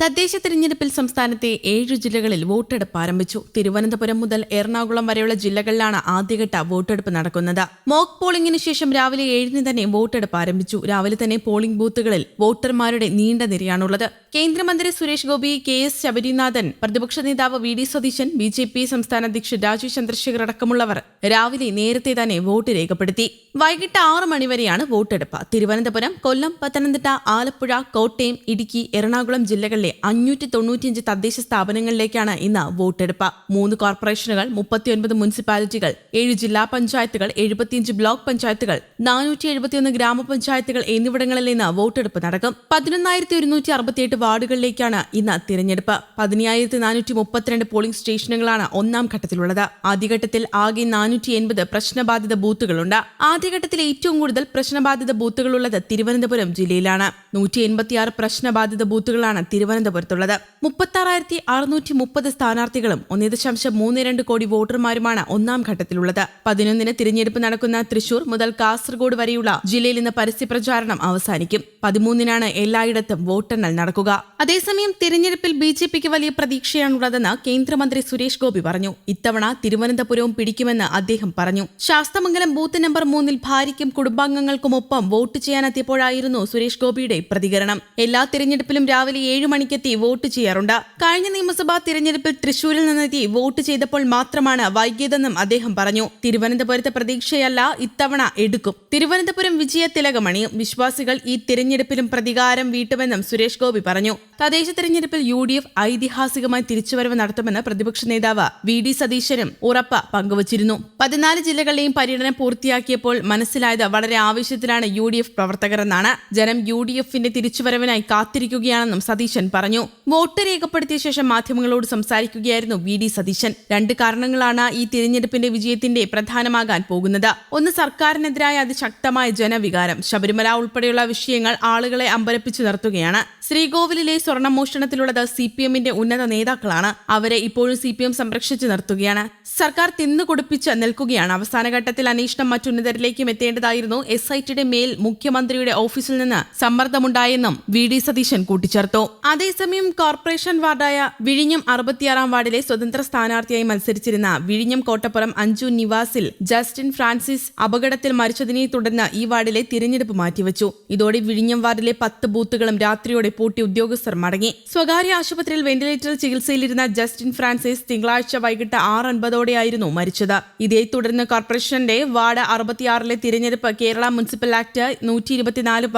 തദ്ദേശ തെരഞ്ഞെടുപ്പിൽ സംസ്ഥാനത്തെ ഏഴ് ജില്ലകളിൽ വോട്ടെടുപ്പ് ആരംഭിച്ചു. തിരുവനന്തപുരം മുതൽ എറണാകുളം വരെയുള്ള ജില്ലകളിലാണ് ആദ്യഘട്ട വോട്ടെടുപ്പ് നടക്കുന്നത്. മോക്ക് പോളിംഗിന് ശേഷം രാവിലെ ഏഴിന് തന്നെ വോട്ടെടുപ്പ് ആരംഭിച്ചു. രാവിലെ തന്നെ പോളിംഗ് ബൂത്തുകളിൽ വോട്ടർമാരുടെ നീണ്ട നിരയാണുള്ളത്. കേന്ദ്രമന്ത്രി സുരേഷ് ഗോപി കെ എസ് ശബരിനാഥൻ പ്രതിപക്ഷ നേതാവ് V D Satheesan B J P സംസ്ഥാന അധ്യക്ഷൻ രാജീവ് ചന്ദ്രശേഖർ അടക്കമുള്ളവർ രാവിലെ നേരത്തെ തന്നെ വോട്ട് രേഖപ്പെടുത്തി. വൈകിട്ട് ആറ് മണിവരെയാണ് വോട്ടെടുപ്പ്. തിരുവനന്തപുരം കൊല്ലം പത്തനംതിട്ട ആലപ്പുഴ കോട്ടയം ഇടുക്കി എറണാകുളം ജില്ലകളിലെ അഞ്ഞൂറ്റി തൊണ്ണൂറ്റിയഞ്ച് തദ്ദേശ സ്ഥാപനങ്ങളിലേക്കാണ് ഇന്ന് വോട്ടെടുപ്പ്. മൂന്ന് കോർപ്പറേഷനുകൾ മുപ്പത്തിയൊൻപത് മുനിസിപ്പാലിറ്റികൾ ഏഴ് ജില്ലാ പഞ്ചായത്തുകൾ എഴുപത്തിയഞ്ച് ബ്ലോക്ക് പഞ്ചായത്തുകൾ നാനൂറ്റി എഴുപത്തിയൊന്ന് ഗ്രാമപഞ്ചായത്തുകൾ എന്നിവിടങ്ങളിൽ നിന്ന് വോട്ടെടുപ്പ് നടക്കും. പതിനൊന്നായിരത്തി ഒരുന്നൂറ്റി അറുപത്തിയെട്ട് വാർഡുകളിലേക്കാണ് ഇന്ന് തിരഞ്ഞെടുപ്പ്. പതിനായിരത്തി നാനൂറ്റി മുപ്പത്തിരണ്ട് പോളിംഗ് സ്റ്റേഷനുകളാണ് ഒന്നാം ഘട്ടത്തിലുള്ളത്. ആദ്യഘട്ടത്തിൽ ആകെ നാനൂറ്റി എൺപത് പ്രശ്നബാധിത ബൂത്തുകളുണ്ട്. ആദ്യഘട്ടത്തിൽ ഏറ്റവും കൂടുതൽ പ്രശ്നബാധിത ബൂത്തുകളുള്ളത് തിരുവനന്തപുരം ജില്ലയിലാണ്. നൂറ്റി എൺപത്തിയാറ് പ്രശ്നബാധിത ബൂത്തുകളാണ് തിരുവനന്തപുരത്തുള്ളത്. മുപ്പത്തി അറുന്നൂറ്റി മുപ്പത് സ്ഥാനാർത്ഥികളും ഒന്നേ ദശാംശം മൂന്ന് രണ്ട് കോടി വോട്ടർമാരുമാണ് ഒന്നാം ഘട്ടത്തിലുള്ളത്. പതിനൊന്നിന് തിരഞ്ഞെടുപ്പ് നടക്കുന്ന തൃശൂർ മുതൽ കാസർഗോഡ് വരെയുള്ള ജില്ലയിൽ ഇന്ന് പരസ്യപ്രചാരണം അവസാനിക്കും. പതിമൂന്നിനാണ് എല്ലായിടത്തും വോട്ടെണ്ണൽ നടക്കുക. അതേസമയം തിരഞ്ഞെടുപ്പിൽ ബി ജെ പിക്ക് വലിയ പ്രതീക്ഷയാണുള്ളതെന്ന് കേന്ദ്രമന്ത്രി സുരേഷ് ഗോപി പറഞ്ഞു. ഇത്തവണ തിരുവനന്തപുരവും പിടിക്കുമെന്ന് അദ്ദേഹം പറഞ്ഞു. ശാസ്തമംഗലം ബൂത്ത് നമ്പർ മൂന്നിൽ ഭാര്യയ്ക്കും കുടുംബാംഗങ്ങൾക്കുമൊപ്പം വോട്ട് ചെയ്യാനെത്തിയപ്പോഴായിരുന്നു സുരേഷ് ഗോപിയുടെ പ്രതികരണം. എല്ലാ തിരഞ്ഞെടുപ്പിലും രാവിലെ ഏഴ് മണിക്കെത്തി വോട്ട് ചെയ്യാറുണ്ട്. കഴിഞ്ഞ നിയമസഭാ തിരഞ്ഞെടുപ്പിൽ തൃശൂരിൽ നിന്നെത്തി വോട്ട് ചെയ്തപ്പോൾ മാത്രമാണ് വൈകിയതെന്നും അദ്ദേഹം പറഞ്ഞു. തിരുവനന്തപുരത്തെ പ്രതീക്ഷയല്ല ഇത്തവണ എടുക്കും. തിരുവനന്തപുരം വിജയ തിലകമണിയും വിശ്വാസികൾ ഈ തിരഞ്ഞെടുപ്പിലും പ്രതികാരം വീട്ടുമെന്നും സുരേഷ് ഗോപി പറഞ്ഞു. തദ്ദേശ തിരഞ്ഞെടുപ്പിൽ യു ഡി എഫ് ഐതിഹാസികമായി തിരിച്ചുവരവ് നടത്തുമെന്ന് പ്രതിപക്ഷ നേതാവ് വി ഡി സതീശനും ഉറപ്പ് പങ്കുവച്ചിരുന്നു. പതിനാല് ജില്ലകളിലെയും പര്യടനം പൂർത്തിയാക്കിയപ്പോൾ മനസ്സിലായത് വളരെ ആവശ്യത്തിലാണ് യു ഡി എഫ് പ്രവർത്തകരെന്നാണ്. ജനം യു ഡി എഫിന്റെ തിരിച്ചുവരവിനായി കാത്തിരിക്കുകയാണെന്നും സതീശൻ പറഞ്ഞു. വോട്ട് രേഖപ്പെടുത്തിയ ശേഷം മാധ്യമങ്ങളോട് സംസാരിക്കുകയായിരുന്നു വി ഡി സതീശൻ. രണ്ട് കാരണങ്ങളാണ് ഈ തിരഞ്ഞെടുപ്പിന്റെ വിജയത്തിന്റെ പ്രധാനമാകാൻ പോകുന്നത്. ഒന്ന് സർക്കാരിനെതിരായ അതിശക്തമായ ജനവികാരം. ശബരിമല ഉൾപ്പെടെയുള്ള വിഷയങ്ങൾ ആളുകളെ അമ്പരപ്പിച്ചു നിർത്തുകയാണ്. ശ്രീകോവിലിലെ സ്വർണമോഷണത്തിലുള്ളത് സി പി എമ്മിന്റെ ഉന്നത നേതാക്കളാണ്. അവരെ ഇപ്പോഴും സി പി എം സംരക്ഷിച്ചു നിർത്തുകയാണ്. സർക്കാർ തിന്നുകൊടുപ്പിച്ച് നിൽക്കുകയാണ്. അവസാന ഘട്ടത്തിൽ അന്വേഷണം മറ്റുന്നതരിലേക്കും എത്തേണ്ടതായിരുന്നു. എസ് ഐ ടിയുടെ മേൽ മുഖ്യമന്ത്രിയുടെ ഓഫീസിൽ നിന്ന് സമ്മർദ്ദമുണ്ടായെന്നും വി ഡി സതീശൻ കൂട്ടിച്ചേർത്തു. അതേസമയം കോർപ്പറേഷൻ വാർഡായ വിഴിഞ്ഞം അറുപത്തിയാറാം വാർഡിലെ സ്വതന്ത്ര സ്ഥാനാർത്ഥിയായി മത്സരിച്ചിരുന്ന വിഴിഞ്ഞം കോട്ടപ്പുറം അഞ്ചു നിവാസിൽ ജസ്റ്റിൻ ഫ്രാൻസിസ് അപകടത്തിൽ മരിച്ചതിനെ തുടർന്ന് ഈ വാർഡിലെ തിരഞ്ഞെടുപ്പ് മാറ്റിവച്ചു. ഇതോടെ വിഴിഞ്ഞം വാർഡിലെ പത്ത് ബൂത്തുകളും രാത്രിയോടെ പൂട്ടി ഉദ്യോഗസ്ഥർ മടങ്ങി. സ്വകാര്യ ആശുപത്രിയിൽ വെന്റിലേറ്ററിൽ ചികിത്സയിലിരുന്ന ജസ്റ്റിൻ ഫ്രാൻസിസ് തിങ്കളാഴ്ച വൈകിട്ട് ആറ് അൻപതോടെയായിരുന്നു മരിച്ചത്. ഇതേ തുടർന്ന് കോർപ്പറേഷന്റെ വാർഡ് അറുപത്തിയാറിലെ തിരഞ്ഞെടുപ്പ് കേരള മുനിസിപ്പൽ ആക്ട് നൂറ്റി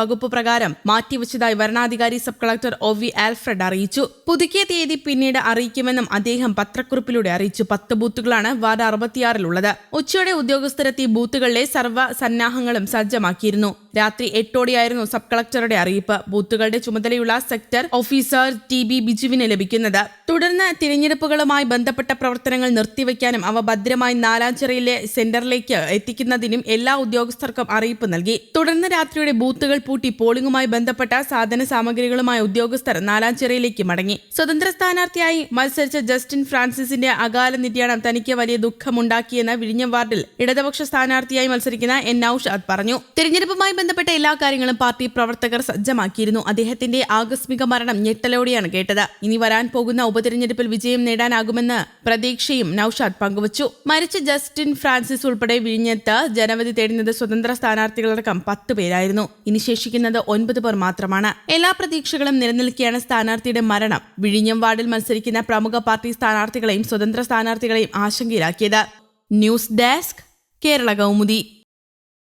വകുപ്പ് പ്രകാരം മാറ്റിവച്ചതായി വരണാധികാരി sub collector O V Alfred അറിയിച്ചു. പുതുക്കിയ തീയതി പിന്നീട് അറിയിക്കുമെന്നും അദ്ദേഹം പത്രക്കുറിപ്പിലൂടെ അറിയിച്ചു. പത്ത് ബൂത്തുകളാണ് വാർഡ് അറുപത്തിയാറിലുള്ളത് ഉച്ചയോടെ ഉദ്യോഗസ്ഥരെത്തി ബൂത്തുകളിലെ സർവ സന്നാഹങ്ങളും സജ്ജമാക്കിയിരുന്നു. രാത്രി എട്ടോടെയായിരുന്നു സബ് കളക്ടറുടെ അറിയിപ്പ്. ബൂത്തുകളുടെ ചുമതലയുള്ള സെക്ടർ ഓഫീസർ ടി ബി ബിജുവിന് ലഭിക്കുന്നത്. തുടർന്ന് തിരഞ്ഞെടുപ്പുകളുമായി ബന്ധപ്പെട്ട പ്രവർത്തനങ്ങൾ നിർത്തിവെക്കാനും അവ ഭദ്രമായി നാലാഞ്ചിറയിലെ സെന്ററിലേക്ക് എത്തിക്കുന്നതിനും എല്ലാ ഉദ്യോഗസ്ഥർക്കും അറിയിപ്പ് നൽകി. തുടർന്ന് രാത്രിയുടെ ബൂത്തുകൾ പൂട്ടി പോളിംഗുമായി ബന്ധപ്പെട്ട സാധന സാമഗ്രികളുമായി ഉദ്യോഗസ്ഥർ നാലാഞ്ചിറയിലേക്ക് മടങ്ങി. സ്വതന്ത്ര സ്ഥാനാർത്ഥിയായി മത്സരിച്ച ജസ്റ്റിൻ ഫ്രാൻസിസിന്റെ അകാല നിര്യാണം തനിക്ക് വലിയ ദുഃഖമുണ്ടാക്കിയെന്ന് വിഴിഞ്ഞം വാർഡിൽ ഇടതുപക്ഷ സ്ഥാനാർത്ഥിയായി മത്സരിക്കുന്ന എൻ നൌഷാദ് പറഞ്ഞു. തിരഞ്ഞെടുപ്പുമായി ബന്ധപ്പെട്ട എല്ലാ കാര്യങ്ങളും പാർട്ടി പ്രവർത്തകർ സജ്ജമാക്കിയിരുന്നു. അദ്ദേഹത്തിന്റെ ആകസ്മിക മരണം ഞെട്ടലോടെയാണ് കേട്ടത്. ഇനി വരാൻ പോകുന്ന ഉപതിരഞ്ഞെടുപ്പിൽ വിജയം നേടാനാകുമെന്ന് പ്രതീക്ഷയും നൌഷാദ് പങ്കുവച്ചു. മരിച്ച ജസ്റ്റിൻ ഫ്രാൻസിസ് ഉൾപ്പെടെ വിഴിഞ്ഞത്ത് ജനവധി തേടുന്നത് സ്വതന്ത്ര സ്ഥാനാർത്ഥികളടക്കം പത്ത് പേരായിരുന്നു. ഇനി ശേഷിക്കുന്നത് ഒൻപത് പേർ മാത്രമാണ്. എല്ലാ പ്രതീക്ഷകളും നിലനിൽക്കെയാണ് സ്ഥാനാർത്ഥിയുടെ മരണം. വിഴിഞ്ഞം വാർഡിൽ മത്സരിക്കുന്ന പ്രമുഖ പാർട്ടി സ്ഥാനാർത്ഥികളെയും സ്വതന്ത്ര സ്ഥാനാർത്ഥികളെയും ആശങ്കയിലാക്കിയത്. News desk Kerala Kaumudi.